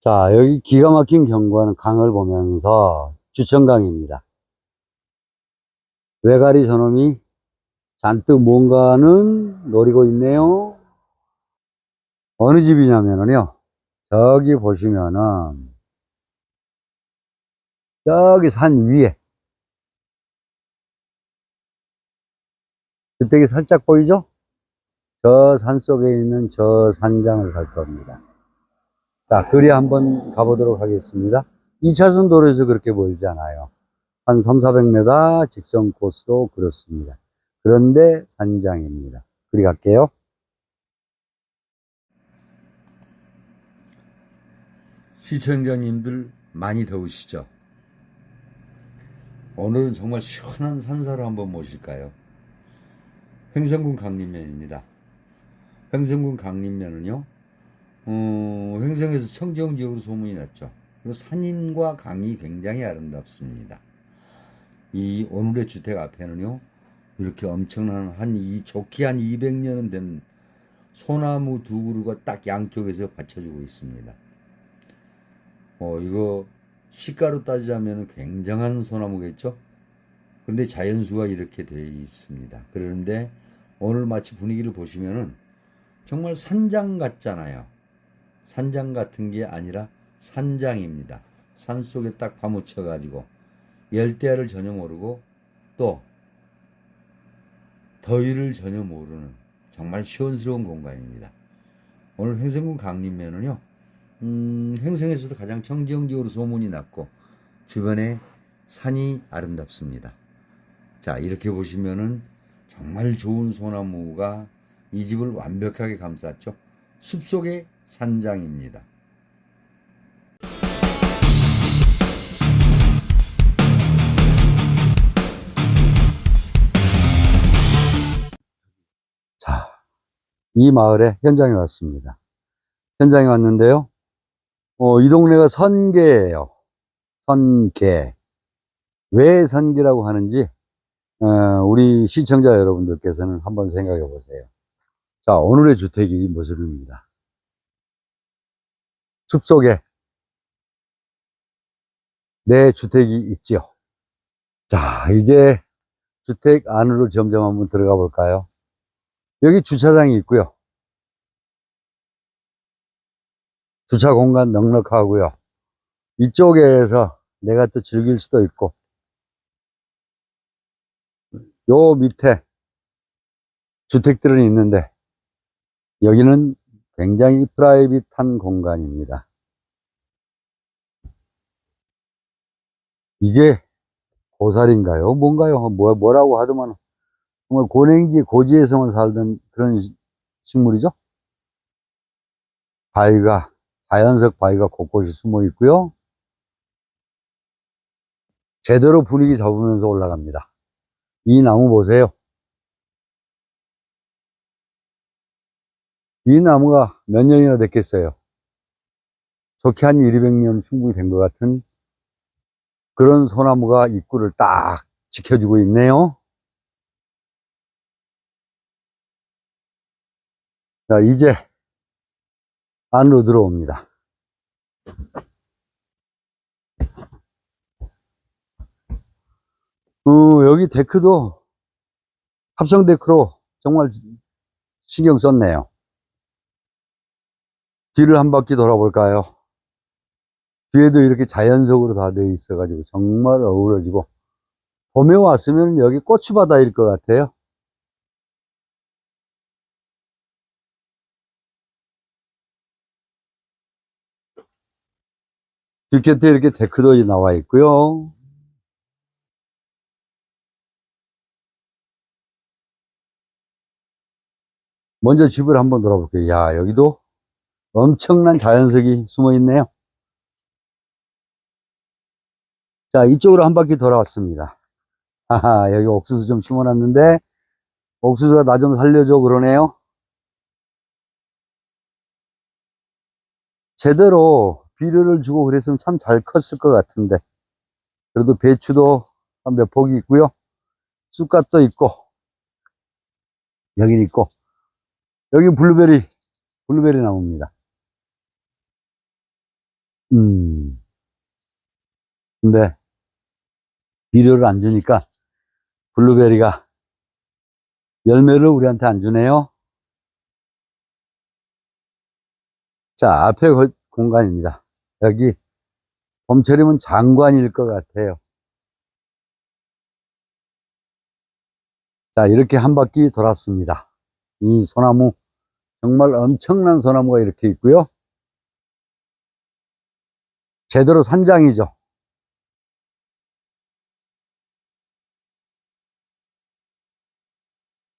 자, 여기 기가 막힌 경관 강을 보면서 주천강입니다. 외가리 저놈이 잔뜩 뭔가는 노리고 있네요. 어느 집이냐면요. 저기 보시면은, 저기 산 위에, 주택이 살짝 보이죠? 저 산 속에 있는 저 산장을 갈 겁니다. 자, 거리 한번 가보도록 하겠습니다. 2차선 도로에서 그렇게 보이지 않아요. 한 3, 400m 직선 코스로 그렇습니다. 그런데 산장입니다. 그리 갈게요. 시청자님들 많이 더우시죠? 오늘은 정말 시원한 산사로 한번 모실까요? 횡성군 강림면입니다. 횡성군 강림면은요, 어, 횡성에서 청정 지역으로 소문이 났죠. 그리고 산인과 강이 굉장히 아름답습니다. 이 오늘의 주택 앞에는요, 이렇게 엄청난 한 이 좋게 한 200년은 된 소나무 두 그루가 딱 양쪽에서 받쳐주고 있습니다. 어, 이거 시가로 따지자면 굉장한 소나무겠죠? 근데 자연수가 이렇게 되어 있습니다. 그런데 오늘 마치 분위기를 보시면은 정말 산장 같잖아요. 산장 같은 게 아니라 산장입니다. 산 속에 딱 파묻혀 가지고 열대야를 전혀 모르고 또 더위를 전혀 모르는 정말 시원스러운 공간입니다. 오늘 횡성군 강림면은요, 음, 횡성에서도 가장 청정지역으로 소문이 났고 주변에 산이 아름답습니다. 자, 이렇게 보시면은 정말 좋은 소나무가 이 집을 완벽하게 감쌌죠. 숲속의 산장입니다. 자, 이 마을에 현장에 왔습니다. 현장에 왔는데요. 어, 이 동네가 선계예요. 선계. 왜 선계라고 하는지 어, 우리 시청자 여러분들께서는 한번 생각해 보세요. 자, 오늘의 주택이 이 모습입니다. 숲 속에 내 주택이 있죠. 자, 이제 주택 안으로 점점 한번 들어가 볼까요? 여기 주차장이 있고요. 주차 공간 넉넉하고요. 이쪽에서 내가 또 즐길 수도 있고, 요 밑에 주택들은 있는데, 여기는 굉장히 프라이빗한 공간입니다. 이게 고살인가요? 뭔가요? 뭐, 뭐라고 하더만, 정말 고냉지, 고지에서만 살던 그런 시- 식물이죠? 바위가, 자연석 바위가 곳곳이 숨어 있고요. 제대로 분위기 잡으면서 올라갑니다. 이 나무 보세요. 이 나무가 몇 년이나 됐겠어요. 좋게 한 1, 200년 충분히 된 것 같은 그런 소나무가 입구를 딱 지켜주고 있네요. 자, 이제 안으로 들어옵니다. 어, 여기 데크도 합성 데크로 정말 신경 썼네요. 뒤를 한 바퀴 돌아볼까요? 뒤에도 이렇게 자연적으로 다 되어 있어가지고 정말 어우러지고 봄에 왔으면 여기 고추바다일 것 같아요. 뒷곁에 이렇게 데크도 나와 있고요. 먼저 집을 한번 돌아볼게요. 야, 여기도 엄청난 자연석이 숨어 있네요. 자, 이쪽으로 한 바퀴 돌아왔습니다. 하하, 여기 옥수수 좀 심어놨는데, 옥수수가 나 좀 살려줘 그러네요. 제대로 비료를 주고 그랬으면 참 잘 컸을 것 같은데. 그래도 배추도 한 몇 폭이 있고요. 쑥갓도 있고, 여긴 있고, 여기 블루베리, 블루베리 나무입니다. 음. 근데 비료를 안 주니까 블루베리가 열매를 우리한테 안 주네요. 자, 앞에 거- 공간입니다. 여기 봄철이면 장관일 것 같아요. 자, 이렇게 한 바퀴 돌았습니다. 이 소나무, 정말 엄청난 소나무가 이렇게 있고요. 제대로 산장이죠.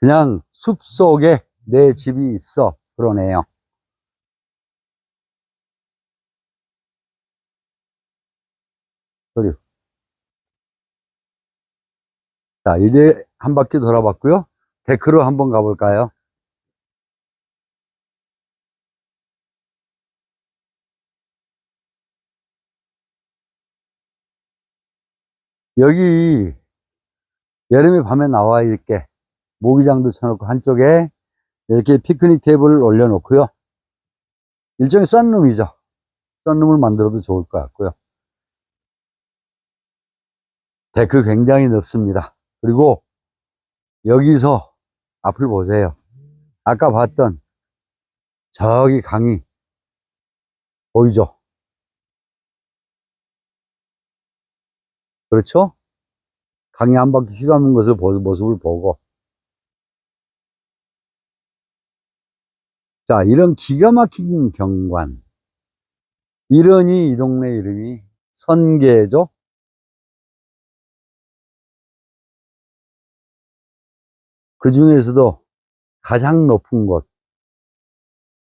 그냥 숲 속에 내 집이 있어. 그러네요. 그리고 자, 이제 한 바퀴 돌아봤고요. 데크로 한번 가볼까요? 여기 여름에 밤에 나와 있게 모기장도 쳐놓고 한쪽에 이렇게 피크닉 테이블을 올려놓고요. 일종의 썬룸이죠. 썬룸을 만들어도 좋을 것 같고요. 데크 굉장히 넓습니다. 그리고 여기서 앞을 보세요. 아까 봤던 저기 강이 보이죠? 그렇죠? 강이 한 바퀴 휘감은 것을 보- 모습을 보고. 자 이런 기가 막힌 경관. 이러니 이 동네 이름이 선계죠? 그 중에서도 가장 높은 곳.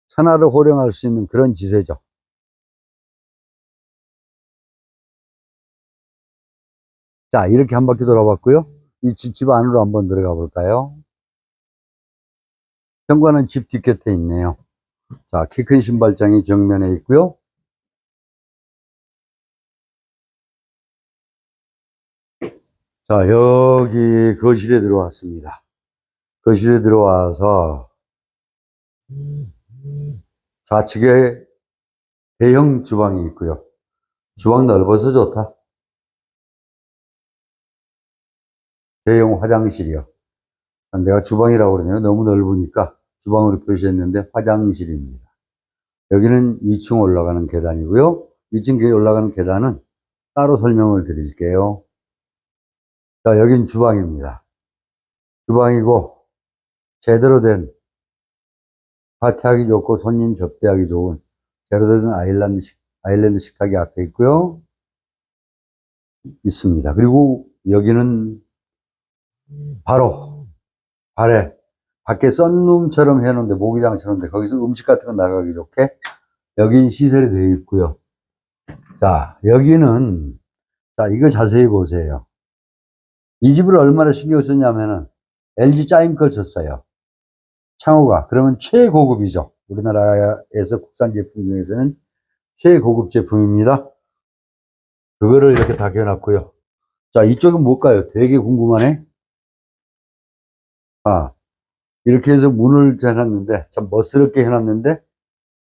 천하를 호령할 수 있는 그런 지세죠 자 이렇게 한 바퀴 돌아봤고요 이 집 안으로 한번 들어가 볼까요 현관은 집 뒷곁에 있네요 자, 키 큰 신발장이 정면에 있고요. 자, 여기 거실에 들어왔습니다. 거실에 들어와서 좌측에 대형 주방이 있고요. 주방 넓어서 좋다. 대형 화장실이요. 내가 주방이라고 그러네요. 너무 넓으니까 주방으로 표시했는데 화장실입니다. 여기는 2층 올라가는 계단이고요. 2층 올라가는 계단은 따로 설명을 드릴게요. 자, 여긴 주방입니다. 주방이고 제대로 된 파티하기 좋고 손님 접대하기 좋은 제대로 된 아일랜드, 식, 아일랜드 식탁이 앞에 있고요. 있습니다. 그리고 여기는 바로 발에 밖에 썬룸처럼 해놓은데 모기장처럼 돼 거기서 음식 같은 거 나가기 좋게 여긴 시설이 되어 있고요. 자 여기는 자 이거 자세히 보세요. 이 집을 얼마나 신경 썼냐면은 LG 짜임 걸 썼어요. 창호가 그러면 최고급이죠. 우리나라에서 국산 제품 중에서는 최고급 제품입니다. 그거를 이렇게 다 해놨고요. 자 이쪽은 뭘까요? 되게 궁금하네. 아 이렇게 해서 문을 해놨는데, 참 멋스럽게 해놨는데,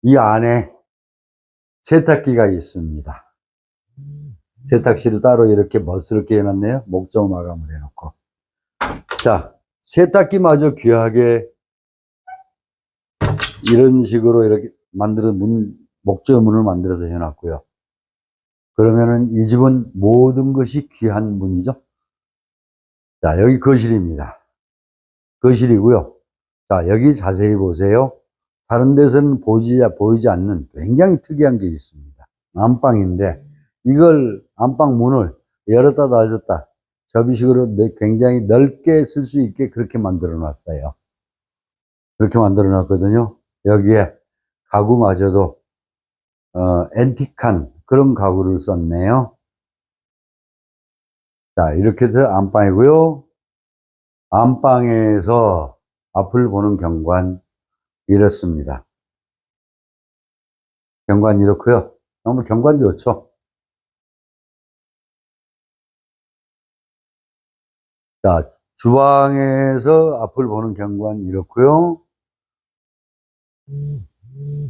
이 안에 세탁기가 있습니다. 세탁실을 따로 이렇게 멋스럽게 해놨네요. 목조 마감을 해놓고. 자, 세탁기마저 귀하게 이런 식으로 이렇게 만들어 문, 목조 문을 만들어서 해놨고요. 그러면은 이 집은 모든 것이 귀한 문이죠. 자, 여기 거실입니다. 거실이고요. 자, 여기 자세히 보세요. 다른 데서는 보이지, 보이지 않는 굉장히 특이한 게 있습니다. 안방인데, 이걸, 안방 문을 열었다 닫았다, 접이식으로 내- 굉장히 넓게 쓸 수 있게 그렇게 만들어 놨어요. 그렇게 만들어 놨거든요. 여기에 가구마저도, 어, 앤틱한 그런 가구를 썼네요. 자, 이렇게 해서 안방이고요. 안방에서 앞을 보는 경관 이렇습니다. 경관 이렇고요. 너무 경관 좋죠. 자, 주방에서 앞을 보는 경관 이렇고요.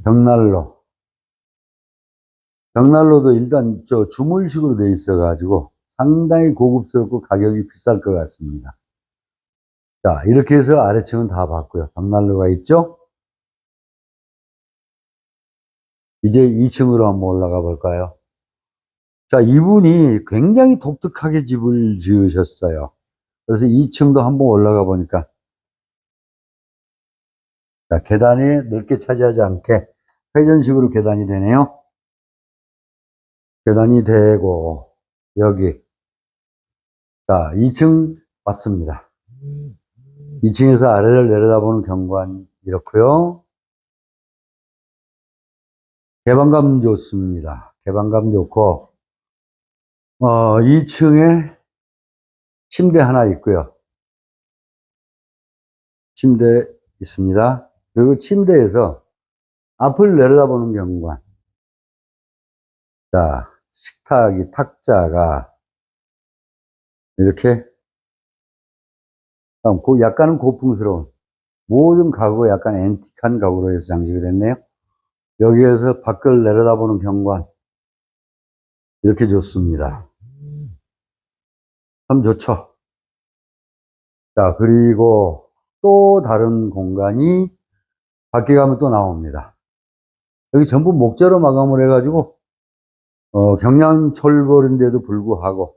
벽난로 벽난로도 일단 저 주물식으로 돼 있어 가지고 상당히 고급스럽고 가격이 비쌀 것 같습니다. 자, 이렇게 해서 아래층은 다 봤고요. 벽난로가 있죠? 이제 2층으로 한번 올라가 볼까요? 자, 이분이 굉장히 독특하게 집을 지으셨어요. 그래서 2층도 한번 올라가 보니까 자, 계단이 넓게 차지하지 않게 회전식으로 계단이 되네요. 계단이 되고 여기 자 2층 맞습니다. 2층에서 아래를 내려다보는 경관 이렇고요. 개방감 좋습니다. 개방감 좋고 어 2층에 침대 하나 있고요. 침대 있습니다. 그리고 침대에서 앞을 내려다보는 경관. 자, 식탁이, 탁자가, 이렇게, 다음, 고- 약간은 고풍스러운, 모든 가구가 약간 앤틱한 가구로 해서 장식을 했네요. 여기에서 밖을 내려다보는 경관. 이렇게 좋습니다. 참 좋죠. 자, 그리고 또 다른 공간이 밖에 가면 또 나옵니다. 여기 전부 목재로 마감을 해가지고, 어, 경량 철거인데도 불구하고,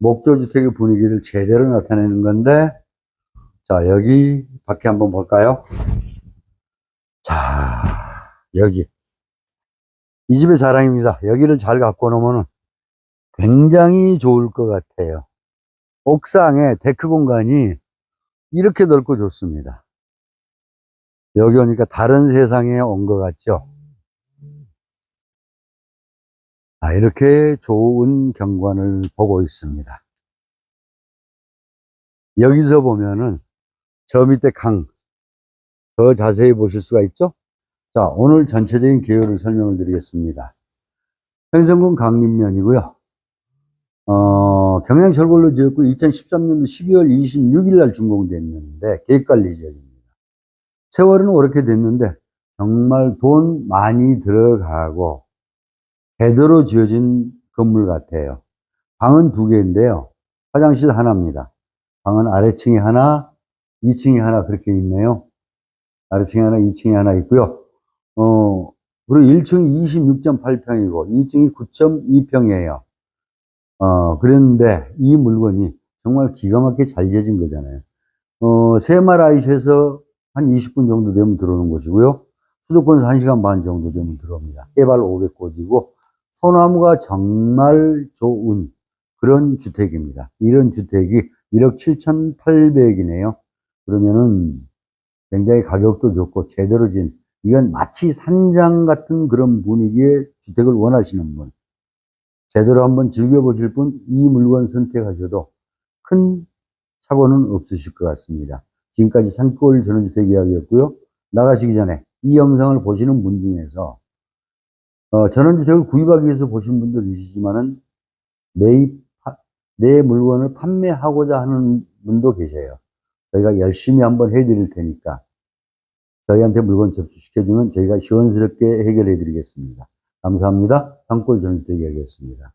목조주택의 분위기를 제대로 나타내는 건데, 자, 여기 밖에 한번 볼까요? 자, 여기. 이 집의 자랑입니다. 여기를 잘 갖고 놓으면 굉장히 좋을 것 같아요. 옥상에 데크 공간이 이렇게 넓고 좋습니다. 여기 오니까 다른 세상에 온 것 같죠? 아, 이렇게 좋은 경관을 보고 있습니다. 여기서 보면은 저 밑에 강, 더 자세히 보실 수가 있죠? 자, 오늘 전체적인 개요를 설명을 드리겠습니다. 횡성군 강림면이고요. 어, 경량철골로 지었고 2013년도 12월 26일 날 준공됐는데 계획관리 지역입니다. 세월은 오렇게 됐는데 정말 돈 많이 들어가고 제대로 지어진 건물 같아요. 방은 두 개인데요. 화장실 하나입니다. 방은 아래층에 하나, 2층에 하나 그렇게 있네요. 아래층에 하나, 2층에 하나 있고요. 어, 그리고 1층이 26.8평이고 2층이 9.2평이에요. 어, 그랬는데 이 물건이 정말 기가 막히게 잘 지어진 거잖아요. 어, 세마라이시에서 한 20분 정도 되면 들어오는 곳이고요. 수도권에서 1시간 반 정도 되면 들어옵니다. 해발 500고지고 소나무가 정말 좋은 그런 주택입니다. 이런 주택이 1억 7,800이네요. 그러면은 굉장히 가격도 좋고 제대로 진 이건 마치 산장 같은 그런 분위기의 주택을 원하시는 분 제대로 한번 즐겨보실 분 이 물건 선택하셔도 큰 사고는 없으실 것 같습니다. 지금까지 산골 전원주택 이야기였고요. 나가시기 전에 이 영상을 보시는 분 중에서 어, 전원주택을 구입하기 위해서 보신 분도 계시지만은 매입, 파- 내 물건을 판매하고자 하는 분도 계세요. 저희가 열심히 한번 해드릴 테니까 저희한테 물건 접수시켜주면 저희가 시원스럽게 해결해 드리겠습니다. 감사합니다. 산골 전원주택 이야기였습니다.